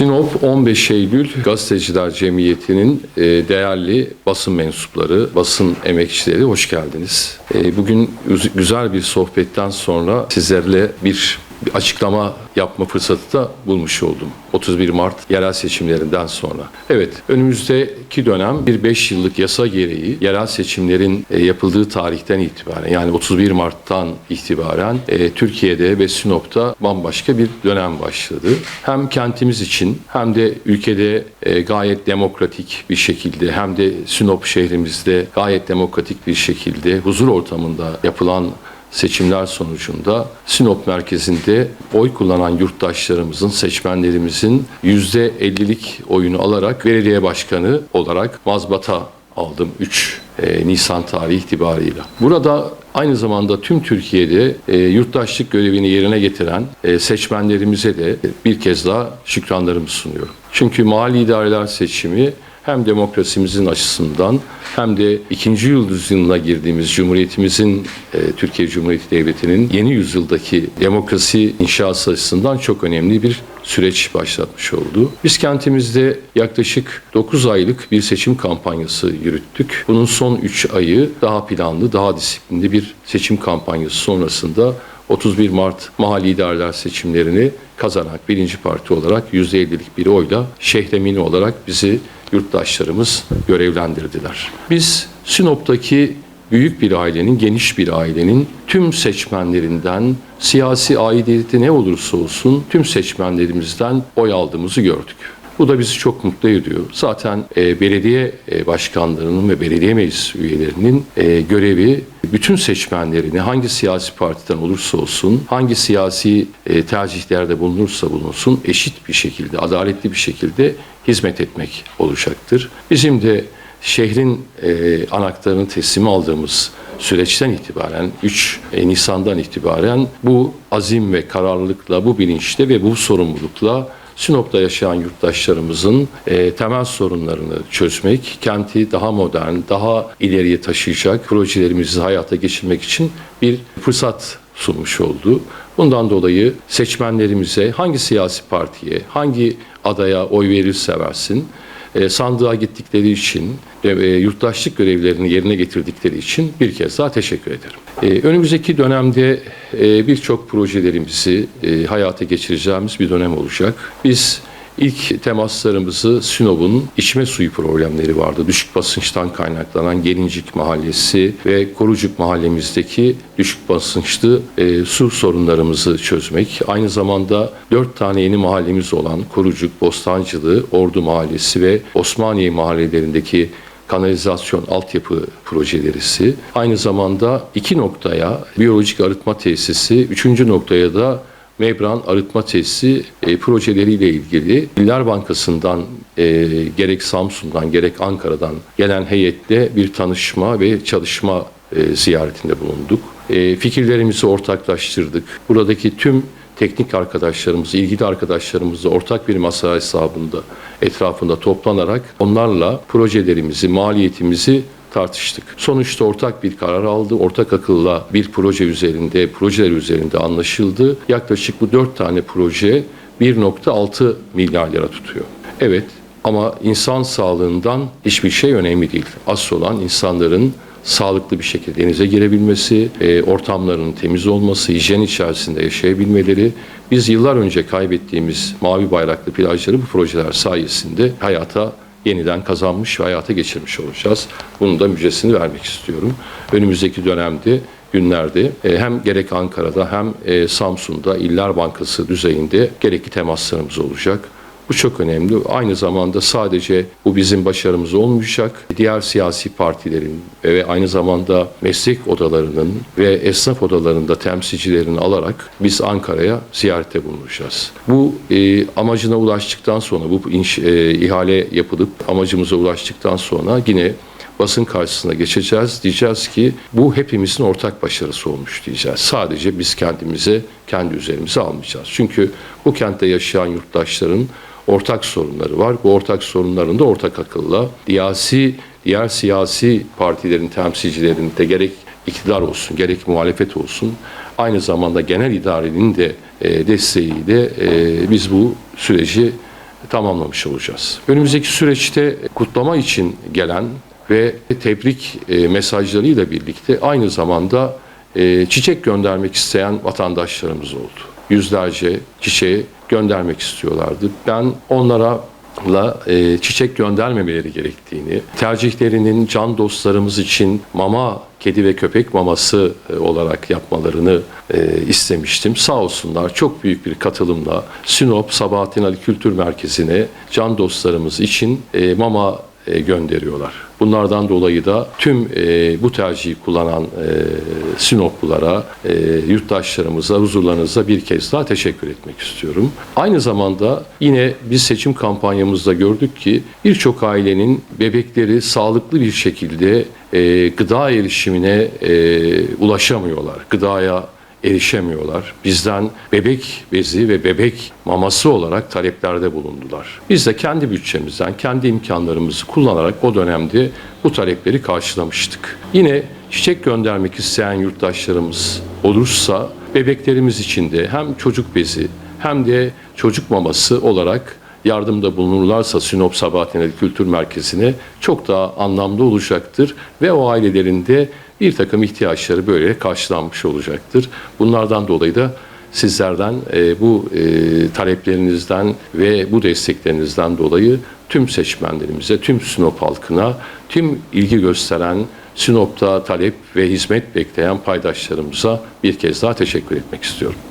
Sinop 15 Eylül Gazeteciler Cemiyeti'nin e, değerli basın mensupları, basın emekçileri hoş geldiniz. E, Bugün üz- güzel bir sohbetten sonra sizlerle bir bir açıklama yapma fırsatı da bulmuş oldum. 31 Mart yerel seçimlerinden sonra. Evet, önümüzdeki dönem bir 5 yıllık yasa gereği yerel seçimlerin e, yapıldığı tarihten itibaren yani 31 Mart'tan itibaren e, Türkiye'de ve Sinop'ta bambaşka bir dönem başladı. Hem kentimiz için hem de ülkede e, gayet demokratik bir şekilde hem de Sinop şehrimizde gayet demokratik bir şekilde huzur ortamında yapılan seçimler sonucunda Sinop merkezinde oy kullanan yurttaşlarımızın, seçmenlerimizin %50'lik oyunu alarak belediye başkanı olarak mazbata aldım 3 Nisan tarihi itibarıyla. Burada aynı zamanda tüm Türkiye'de e, yurttaşlık görevini yerine getiren e, seçmenlerimize de bir kez daha şükranlarımı sunuyorum. Çünkü mali idareler seçimi hem demokrasimizin açısından hem de ikinci yüzyılına girdiğimiz Cumhuriyetimizin, e, Türkiye Cumhuriyeti Devleti'nin yeni yüzyıldaki demokrasi inşası açısından çok önemli bir süreç başlatmış oldu. Biz kentimizde yaklaşık 9 aylık bir seçim kampanyası yürüttük. Bunun son 3 ayı daha planlı, daha disiplinli bir seçim kampanyası sonrasında 31 Mart mahalli idareler seçimlerini kazanak birinci parti olarak %50'lik bir oyla şehremini olarak bizi yurttaşlarımız görevlendirdiler. Biz Sinop'taki büyük bir ailenin, geniş bir ailenin tüm seçmenlerinden siyasi aidiyeti ne olursa olsun tüm seçmenlerimizden oy aldığımızı gördük. Bu da bizi çok mutlu ediyor. Zaten e, belediye e, başkanlarının ve belediye meclis üyelerinin e, görevi bütün seçmenlerini hangi siyasi partiden olursa olsun, hangi siyasi e, tercihlerde bulunursa bulunsun eşit bir şekilde, adaletli bir şekilde hizmet etmek olacaktır. Bizim de şehrin e, anahtarını teslim aldığımız süreçten itibaren 3 Nisan'dan itibaren bu azim ve kararlılıkla, bu bilinçle ve bu sorumlulukla Sinop'ta yaşayan yurttaşlarımızın e, temel sorunlarını çözmek, kenti daha modern, daha ileriye taşıyacak projelerimizi hayata geçirmek için bir fırsat sunmuş oldu. Bundan dolayı seçmenlerimize hangi siyasi partiye, hangi adaya oy verirse versin, e, sandığa gittikleri için, e, yurttaşlık görevlerini yerine getirdikleri için bir kez daha teşekkür ederim. E, önümüzdeki dönemde e, birçok projelerimizi e, hayata geçireceğimiz bir dönem olacak. Biz İlk temaslarımızı Sinop'un içme suyu problemleri vardı. Düşük basınçtan kaynaklanan Gelincik Mahallesi ve Korucuk mahallemizdeki düşük basınçlı e, su sorunlarımızı çözmek. Aynı zamanda dört tane yeni mahallemiz olan Korucuk, Bostancılı, Ordu Mahallesi ve Osmaniye mahallelerindeki kanalizasyon altyapı projelerisi. Aynı zamanda iki noktaya biyolojik arıtma tesisi, üçüncü noktaya da Mebran arıtma tesisi e, projeleriyle ilgili İller Bankası'ndan e, gerek Samsun'dan gerek Ankara'dan gelen heyetle bir tanışma ve çalışma e, ziyaretinde bulunduk. E, fikirlerimizi ortaklaştırdık. Buradaki tüm teknik arkadaşlarımız, ilgili arkadaşlarımızla ortak bir masa hesabında etrafında toplanarak onlarla projelerimizi, maliyetimizi tartıştık. Sonuçta ortak bir karar aldı. Ortak akılla bir proje üzerinde, projeler üzerinde anlaşıldı. Yaklaşık bu dört tane proje 1.6 milyar lira tutuyor. Evet ama insan sağlığından hiçbir şey önemli değil. Asıl olan insanların sağlıklı bir şekilde denize girebilmesi, e, ortamlarının temiz olması, hijyen içerisinde yaşayabilmeleri. Biz yıllar önce kaybettiğimiz mavi bayraklı plajları bu projeler sayesinde hayata yeniden kazanmış ve hayata geçirmiş olacağız. Bunun da müjdesini vermek istiyorum. Önümüzdeki dönemde günlerde e, hem gerek Ankara'da hem e, Samsun'da İller Bankası düzeyinde gerekli temaslarımız olacak. Bu çok önemli. Aynı zamanda sadece bu bizim başarımız olmayacak. Diğer siyasi partilerin ve aynı zamanda meslek odalarının ve esnaf odalarında temsilcilerini alarak biz Ankara'ya ziyarette bulunacağız. Bu e, amacına ulaştıktan sonra, bu inş, e, ihale yapılıp amacımıza ulaştıktan sonra yine basın karşısına geçeceğiz. Diyeceğiz ki bu hepimizin ortak başarısı olmuş diyeceğiz. Sadece biz kendimize, kendi üzerimize almayacağız. Çünkü bu kentte yaşayan yurttaşların ortak sorunları var. Bu ortak sorunların da ortak akılla siyasi, diğer siyasi partilerin temsilcilerinin de gerek iktidar olsun, gerek muhalefet olsun aynı zamanda genel idarenin de e, desteğiyle e, biz bu süreci tamamlamış olacağız. Önümüzdeki süreçte kutlama için gelen ve tebrik e, mesajlarıyla birlikte aynı zamanda e, çiçek göndermek isteyen vatandaşlarımız oldu. Yüzlerce çiçeği göndermek istiyorlardı. Ben onlara la e, çiçek göndermemeleri gerektiğini, tercihlerinin can dostlarımız için mama, kedi ve köpek maması e, olarak yapmalarını e, istemiştim. Sağ olsunlar çok büyük bir katılımla Sinop Sabahattin Ali Kültür Merkezi'ne can dostlarımız için e, mama gönderiyorlar. Bunlardan dolayı da tüm e, bu tercihi kullanan e, Sinoplulara, e, yurttaşlarımıza, huzurlarınıza bir kez daha teşekkür etmek istiyorum. Aynı zamanda yine biz seçim kampanyamızda gördük ki birçok ailenin bebekleri sağlıklı bir şekilde e, gıda erişimine e, ulaşamıyorlar. Gıdaya erişemiyorlar. Bizden bebek bezi ve bebek maması olarak taleplerde bulundular. Biz de kendi bütçemizden, kendi imkanlarımızı kullanarak o dönemde bu talepleri karşılamıştık. Yine çiçek göndermek isteyen yurttaşlarımız olursa bebeklerimiz için de hem çocuk bezi hem de çocuk maması olarak yardımda bulunurlarsa Sinop Sabahattin Ali Kültür Merkezi'ne çok daha anlamlı olacaktır ve o ailelerin de bir takım ihtiyaçları böyle karşılanmış olacaktır. Bunlardan dolayı da sizlerden e, bu e, taleplerinizden ve bu desteklerinizden dolayı tüm seçmenlerimize, tüm Sinop halkına, tüm ilgi gösteren Sinop'ta talep ve hizmet bekleyen paydaşlarımıza bir kez daha teşekkür etmek istiyorum.